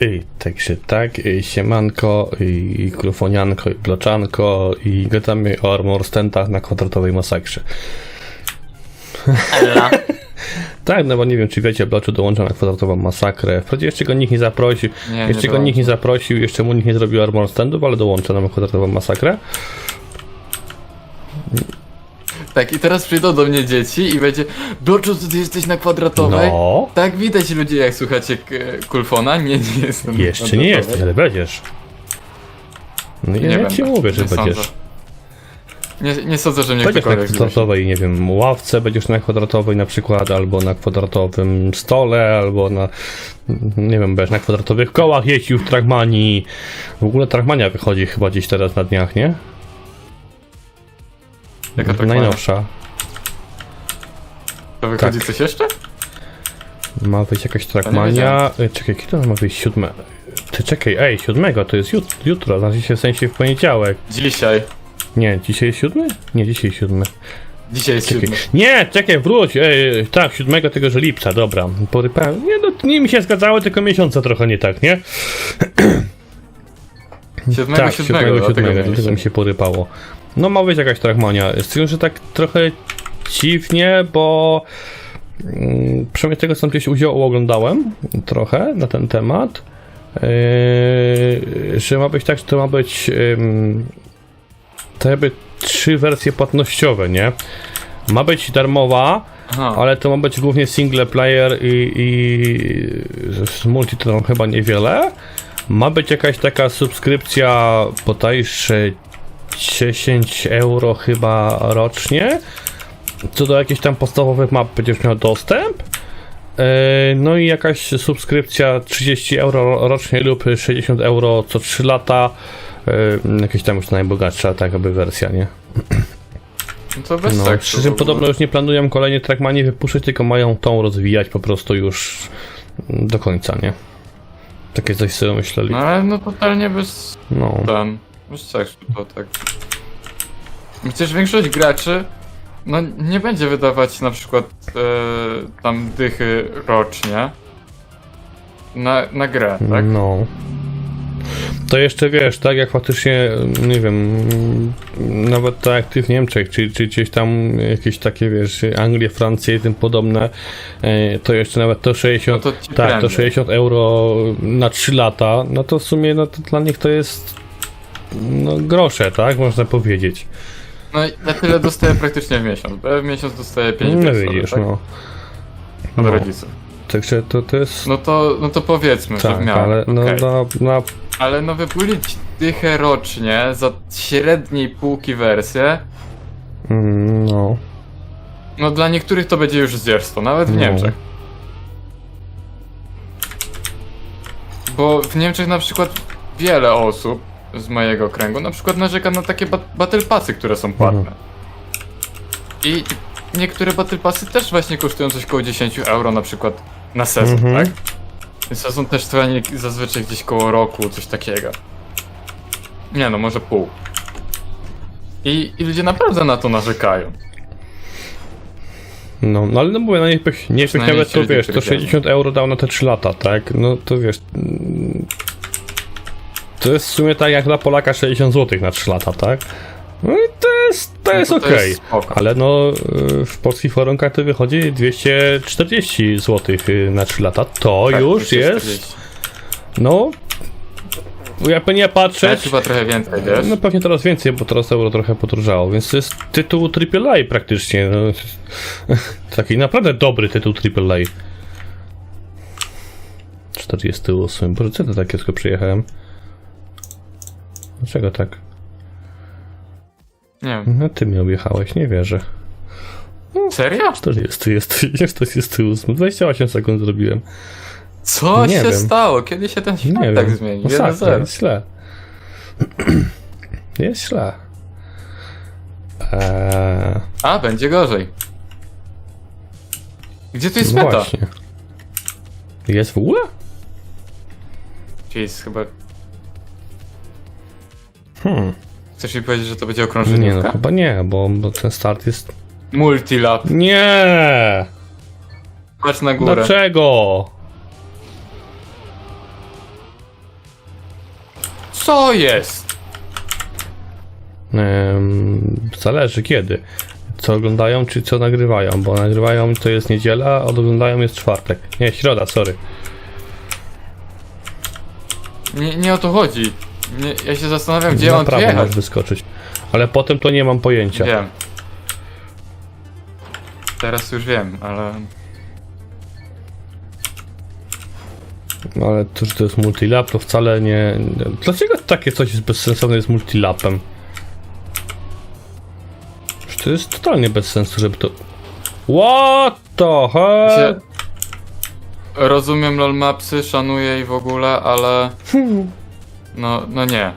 I także tak, y, siemanko, i krufonianko, i bloczanko, i gadamy o armor stentach na kwadratowej masakrze. Ella. Tak, no bo nie wiem, czy wiecie, Bloczu dołącza na kwadratową masakrę. Wprawdzie jeszcze go nikt nie zaprosił, Nie, nie jeszcze go nikt nie zaprosił, jeszcze mu nikt nie zrobił armor standów, ale dołącza na kwadratową masakrę. Tak, i teraz przyjdą do mnie dzieci i będzie Bloczu, co ty jesteś na kwadratowej? No, Tak, widać ludzie, jak słuchacie k- Kulfona. Nie, nie jestem. na jeszcze nie kwadratowej. jesteś, ale będziesz. No i Nie ja będę. ci mówię, że Nie będziesz. sądzę. Nie, nie sądzę, że mnie Będziesz na ktokolwiek zmusi. kwadratowej, nie wiem, ławce, będziesz na kwadratowej na przykład, albo na kwadratowym stole, albo na, nie wiem, będziesz na kwadratowych kołach jeździł w Trackmanii. W ogóle Trackmania wychodzi chyba gdzieś teraz na dniach, nie? Jaka Trackmania? Najnowsza. To wychodzi Tak. coś jeszcze? Ma wyjść jakaś Trackmania. E, Czekaj, kiedy ona ma wyjść? Siódme. Ty czekaj, ej, siódmego, to jest jut jutro, znaczy się w sensie w poniedziałek. Dzisiaj. Nie, dzisiaj jest siódmy? Nie, dzisiaj siódmy. Dzisiaj jest Czekaj. siódmy. Nie, czekaj, wróć. Ej, tak, 7 tegoż lipca, dobra. Porypałem. Nie, no, nie mi się zgadzało, tylko miesiąca trochę nie tak, nie? Siódmego, tak, siódmego, 7, dlatego 7, mieliśmy. dlatego mi się porypało. No ma być jakaś trackmania. Z tym, że tak trochę dziwnie, bo mm, przynajmniej tego co gdzieś udział oglądałem trochę na ten temat. Yy, że ma być tak, że to ma być ym, to jakby trzy wersje płatnościowe, nie? Ma być darmowa, Aha. ale to ma być głównie single player i, i z multi to tam chyba niewiele. Ma być jakaś taka subskrypcja bodajże 10 euro chyba rocznie. Co do jakichś tam podstawowych map będziesz miał dostęp. Yy, No i jakaś subskrypcja 30 euro ro- rocznie lub 60 euro co 3 lata. Yy, Jakieś tam już najbogatsza taka by wersja, nie? No to bez No, seksu przy czym podobno już nie planują kolejnie Trackmanie wypuszczać, tylko mają tą rozwijać po prostu już do końca, nie? Takie coś sobie myśleli. No ale no totalnie bez No. ten, bez seksu to tak. Przecież większość graczy no nie będzie wydawać na przykład e, tam dychy rocznie na, na grę, tak? No. To jeszcze wiesz, tak jak faktycznie, nie wiem, nawet tak jak ty w Niemczech, czy, czy gdzieś tam jakieś takie, wiesz, Anglie, Francje i tym podobne, e, to jeszcze nawet to 60, No to tak, to prędzej. 60 euro na 3 lata, no to w sumie no to dla nich to jest no grosze, tak, można powiedzieć. No i ja tyle dostaję praktycznie w miesiąc, bo w miesiąc dostaję 5 No widzisz, tak? no. Od no. rodziców. Także to, to jest... No to, no to powiedzmy, że w tak, miarę. ale no, okej. na, na Ale no wypulić dychę rocznie za średniej półki wersję, mm, no, no dla niektórych to będzie już zdzierstwo, nawet w No. Niemczech. Bo w Niemczech na przykład wiele osób z mojego kręgu na przykład narzeka na takie bat battle passy, które są płatne. Mhm. I niektóre battle passy też właśnie kosztują coś koło 10 euro na przykład na sezon, Mhm. tak? Więc to są też trwanie zazwyczaj gdzieś koło roku, coś takiego. Nie no, może pół. I, I ludzie naprawdę na to narzekają. No, no ale no mówię, no bych, niech bych Przynajmniej nawet to wiesz, to ludzie 60 euro dał na te 3 lata, tak? No to wiesz. To jest w sumie tak jak dla Polaka 60 zł na 3 lata, tak? No i to jest, to No jest to to okej. Ale no y, w polskich warunkach to wychodzi 240 zł na 3 lata. To Tak, już 240. jest. No. Jakby nie Ja patrzeć. chyba trochę więcej, wiesz? No pewnie teraz więcej, bo teraz euro trochę podróżało, więc to jest tytuł AAA praktycznie. No. Taki naprawdę dobry tytuł AAA. 48. Boże, co to takie tylko przyjechałem? Dlaczego tak? Nie wiem. No ty mnie objechałeś, nie wierzę. Serio? 40 jest, jest 48. 28 sekund zrobiłem. Co Nie się wiem. stało? Kiedy się ten świat Nie tak wiem. zmieni? Masakra, 1-0. jest źle. Jest źle. Eee, A, będzie gorzej. Gdzie tu jest no meta? właśnie. Jest w ogóle? Czyli jest chyba... Hmm. Chcesz mi powiedzieć, że to będzie Nie no, chyba nie, bo, bo ten start jest... Multilab. Nie! Patrz na górę. Dlaczego? Co jest? Zależy kiedy. Co oglądają, czy co nagrywają, bo nagrywają to jest niedziela, a oglądają jest czwartek. Nie, środa, sorry. Nie, nie o to chodzi. Nie, ja się zastanawiam, gdzie Na mam tu prawo jechać. masz wyskoczyć. Ale potem to nie mam pojęcia. Wiem. Teraz już wiem, ale... No, Ale to, że to jest multilap, to wcale nie... Dlaczego takie coś jest bezsensowne z multilapem? Przecież to jest totalnie bez sensu, żeby to... What the hell? Się... Rozumiem lol mapsy, szanuję i w ogóle, ale... No, no nie.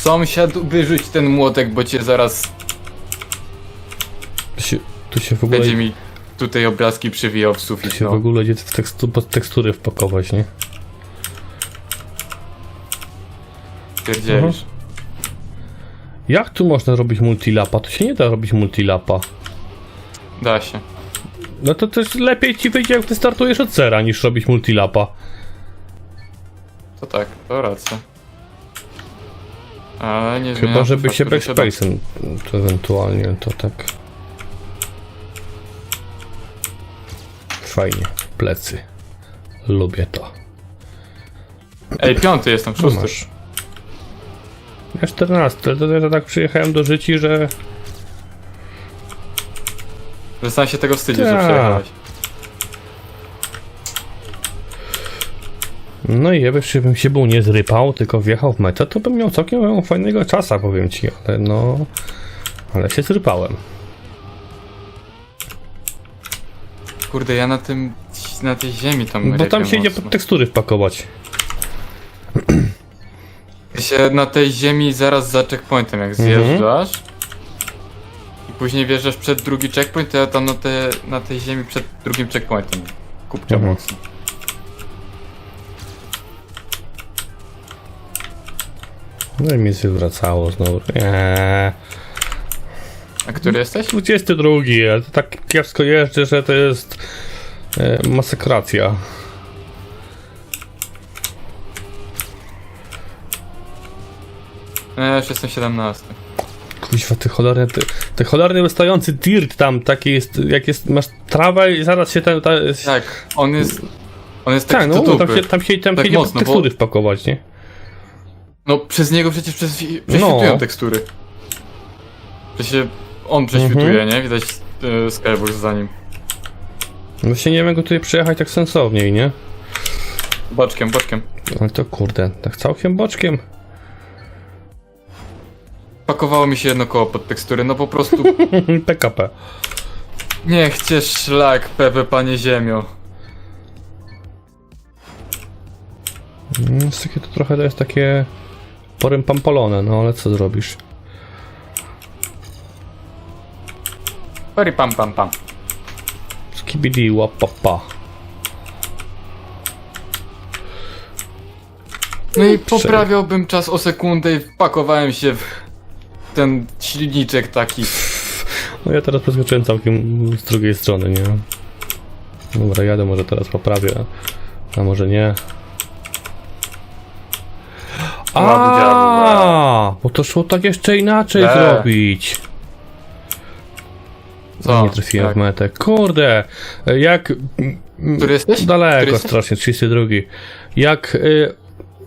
Sąsiad, wyrzuć ten młotek, bo cię zaraz Tu się, tu się w ogóle... będzie mi tutaj obrazki przywijał w Tu sufit, się w no. ogóle idzie w tekstu, pod tekstury wpakować, nie? Pierdzielisz. Jak tu można robić multilapa? Tu się nie da robić multilapa. Da się. No to też lepiej ci wyjdzie, jak ty startujesz od zera, niż robić multilapa. To tak, to racja. Ale nie Chyba, zmienia żeby faktu, się da. backspace'em to ewentualnie, to tak. Fajnie, plecy. Lubię to. Ej, piąty jestem, Tu szósty. masz. Ja 14, ale to ja to tak przyjechałem do życi, że Że sam się tego wstydzisz, że Tak. przyjechałeś. No i jeszcze bym się był nie zrypał, tylko wjechał w metę, to bym miał całkiem fajnego czasa, powiem ci, ale no... Ale się zrypałem. Kurde, ja na tym, na tej ziemi tam Bo tam się idzie pod tekstury wpakować. Ty się na tej ziemi zaraz za checkpointem, jak Mhm. zjeżdżasz i później wjeżdżasz przed drugi checkpoint, to ja tam na, te, na tej ziemi przed drugim checkpointem kupcia Mhm. mocno. No i mi się zwracało znowu. Eee. A który jesteś? 22, ale to tak kiepsko jeżdżę, że to jest e, masakracja. Ja już jestem 17. Kuźwa, ty cholerny, ty, ty cholerny wystający dirt tam, taki jest, jak jest, masz trawę i zaraz się ten, ta, Tak, on jest, on jest tak, taki no, tam się, tam się, tam Tak się mocno, tekstury bo- wpakować, nie? No przez niego przecież przez, prześwitują No. tekstury. Się on prześwituje, Mhm. nie? Widać e, Skyward za nim. Właśnie nie wiem, go tutaj przejechać tak sensowniej, nie? Boczkiem, boczkiem. Ale to kurde, tak całkiem boczkiem. Pakowało mi się jedno koło pod tekstury, no po prostu PKP. niech cię szlak, Pepe, panie ziemio. Mm, Jest takie to trochę to jest takie porym pampolone, no ale co zrobisz? Pari pam pam pam. Skibidi łapapa. No i poprawiałbym czas o sekundę i wpakowałem się w ten silniczek taki. No ja teraz przeskoczyłem całkiem z drugiej strony, nie? Dobra, jadę, może teraz poprawię, a może nie. A, bo to szło tak jeszcze inaczej E. zrobić. Co? Nie trafiłem Jak? w metę. Kurde, jak... Który jesteś? Który Daleko jesteś? strasznie, 32. Jak, y,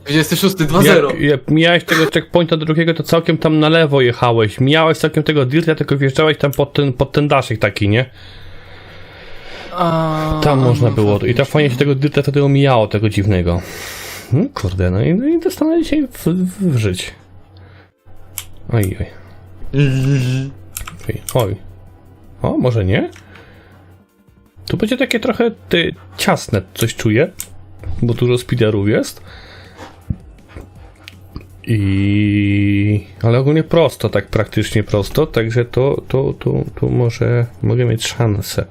26, jak, 2-0. jak mijałeś tego checkpointa drugiego, to całkiem tam na lewo jechałeś. Mijałeś całkiem tego dirta, tylko wjeżdżałeś tam pod ten, pod ten daszek taki, nie? A, Tam można no było. I tak fajnie się tego dirta wtedy omijało, tego dziwnego. Hmm, kurde, no i, no i dostanę dzisiaj w, w, żyć. Oj, oj. Oj, oj. O, może nie? Tu będzie takie trochę ty, ciasne, coś czuję, bo dużo speederów jest. I... Ale ogólnie prosto, tak praktycznie prosto, także to, to, to, to może mogę mieć szansę.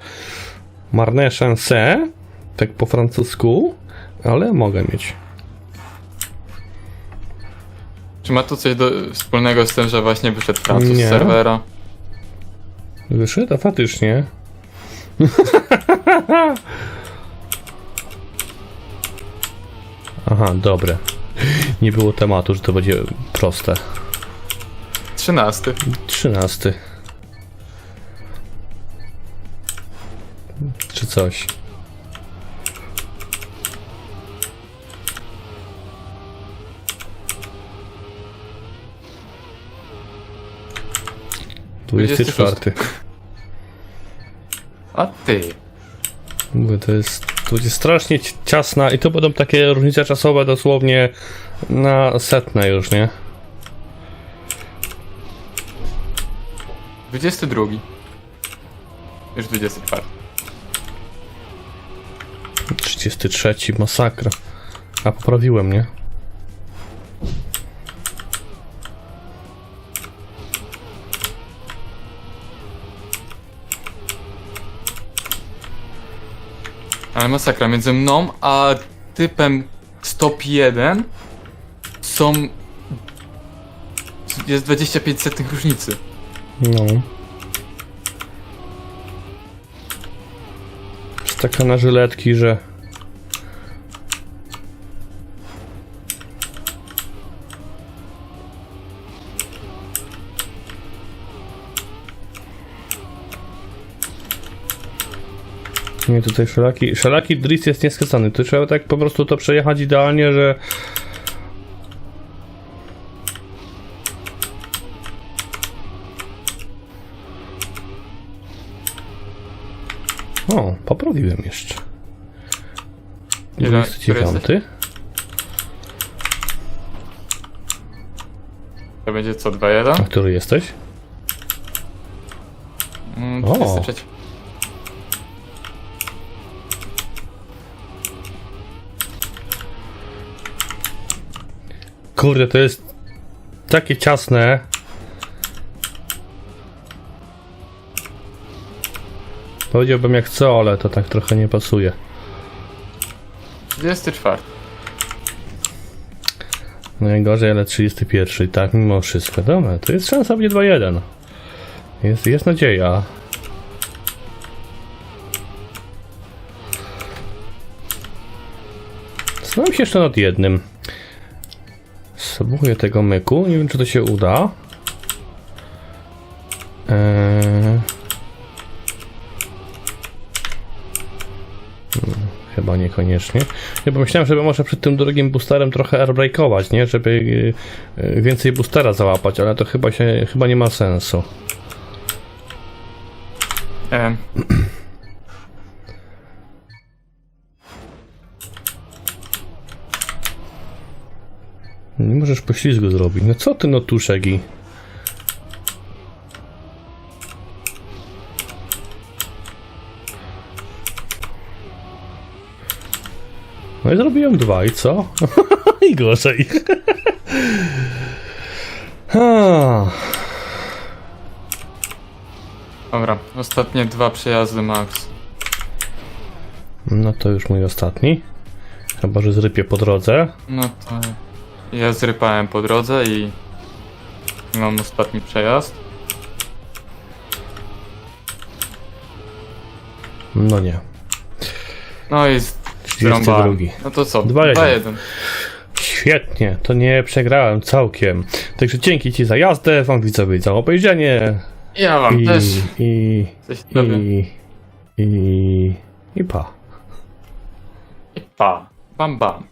Marne szanse, tak po francusku, ale mogę mieć. Czy ma to coś do, wspólnego z tym, że właśnie wyszedł Francuz Nie. z serwera? Wyszedł, a faktycznie. Aha, dobre. Nie było tematu, że to będzie proste. 13. Trzynasty. Czy coś. Dwudziesty czwarty. A ty. Mówię, to jest, to będzie strasznie ci- ciasna i to będą takie różnice czasowe dosłownie na setne już, nie? 22. Już 24. 33, masakra. A poprawiłem, nie? Ale masakra, między mną a typem stop 1 są... Jest 25 setnych różnicy. No. Jest taka na żyletki, że... Nie, tutaj szalaki, szalaki drift jest nieskazany. Tu trzeba tak po prostu to przejechać idealnie, że... O, poprawiłem jeszcze. Ile- który 29. To będzie co, 2-1? A który jesteś? Mm, O. Kurde, to jest takie ciasne. Powiedziałbym jak co, ale to tak trochę nie pasuje. 24. No Najgorzej, ale 31, tak, mimo wszystko. Dobra, to jest szansa będzie 2-1. Jest, jest nadzieja. Zastanawiam się jeszcze nad jednym. Spróbuję tego myku, nie wiem czy to się uda. Eee... Chyba niekoniecznie. Ja pomyślałem, żeby może przed tym drugim boosterem trochę airbreakować, nie? Żeby y, więcej boostera załapać, ale to chyba się, chyba nie ma sensu. Em, Nie możesz poślizgu zrobić. No co ty no tuszek i... No i zrobiłem dwa i co? I gorzej. Dobra, ostatnie dwa przejazdy max. No to już mój ostatni. Chyba, że zrypię po drodze. No to ja zrypałem po drodze i mam ostatni przejazd. No nie. No i z- 32. zrąbałem. No to co? Dwa jeden. 2-1. Świetnie, to nie przegrałem całkiem. Także dzięki Ci za jazdę, Wam widzowie za obejrzenie. Ja wam I, też. i, Coś robię. i, i, i pa. I pa. Bam bam.